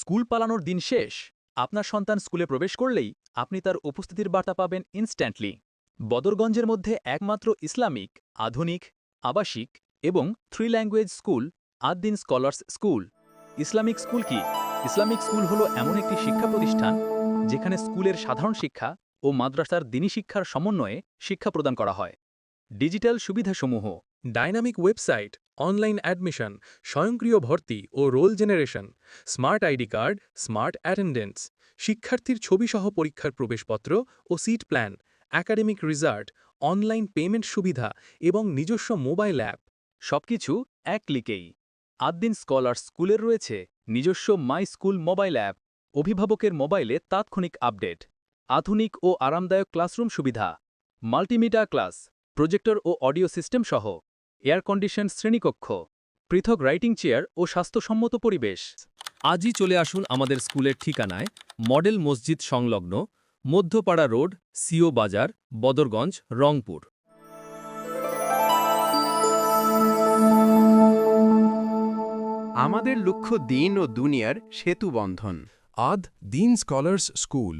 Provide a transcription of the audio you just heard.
School পালানোর দিন শেষ। আপনার সন্তান স্কুলে প্রবেশ করলেই আপনি তার উপস্থিতির বার্তা পাবেন ইনস্ট্যান্টলি বদরগঞ্জের মধ্যে একমাত্র ইসলামিক, আধুনিক, আবাসিক এবং three language school Addin scholars school. Islamic school কি? ইসলামিক স্কুল হলো এমন একটি শিক্ষা প্রতিষ্ঠান যেখানে স্কুলের সাধারণ শিক্ষা ও মাদ্রাসার দিনী শিক্ষার সমন্বয়ে শিক্ষা প্রদান করা হয়। ডিজিটাল সুবিধাসমূহ ডাইনামিক ওয়েবসাইট, অনলাইন অ্যাডমিশন, স্বয়ংক্রিয় ভর্তি ও roll generation, smart ID card, smart attendance শিক্ষার্থীর ছবিসহ পরীক্ষার প্রবেশপত্র ও seat plan, academic result online payment সুবিধা এবং নিজস্ব মোবাইল অ্যাপ। সবকিছু এক ক্লিকেই আদ্দিন স্কলার্স স্কুলের রয়েছে নিজস্ব মাই স্কুল মোবাইল অ্যাপ। অভিভাবকের মোবাইলে তাৎক্ষণিক আপডেট, আধুনিক ও আরামদায়ক ক্লাসরুম সুবিধা মাল্টিমিডিয়া ক্লাস, প্রজেক্টর ও অডিও সিস্টেম সহ। এয়ার কন্ডিশন শ্রেণীকক্ষ পৃথক রাইটিং চেয়ার ও স্বাস্থ্যসম্মত পরিবেশ। আজই চলে আসুন আমাদের স্কুলের ঠিকানায় মডেল মসজিদ সংলগ্ন মধ্যপাড়া রোড সিও বাজার বদরগঞ্জ রংপুর। আমাদের লক্ষ্য দিন ও দুনিয়ার সেতু বন্ধন। আদ দিন স্কলার্স স্কুল।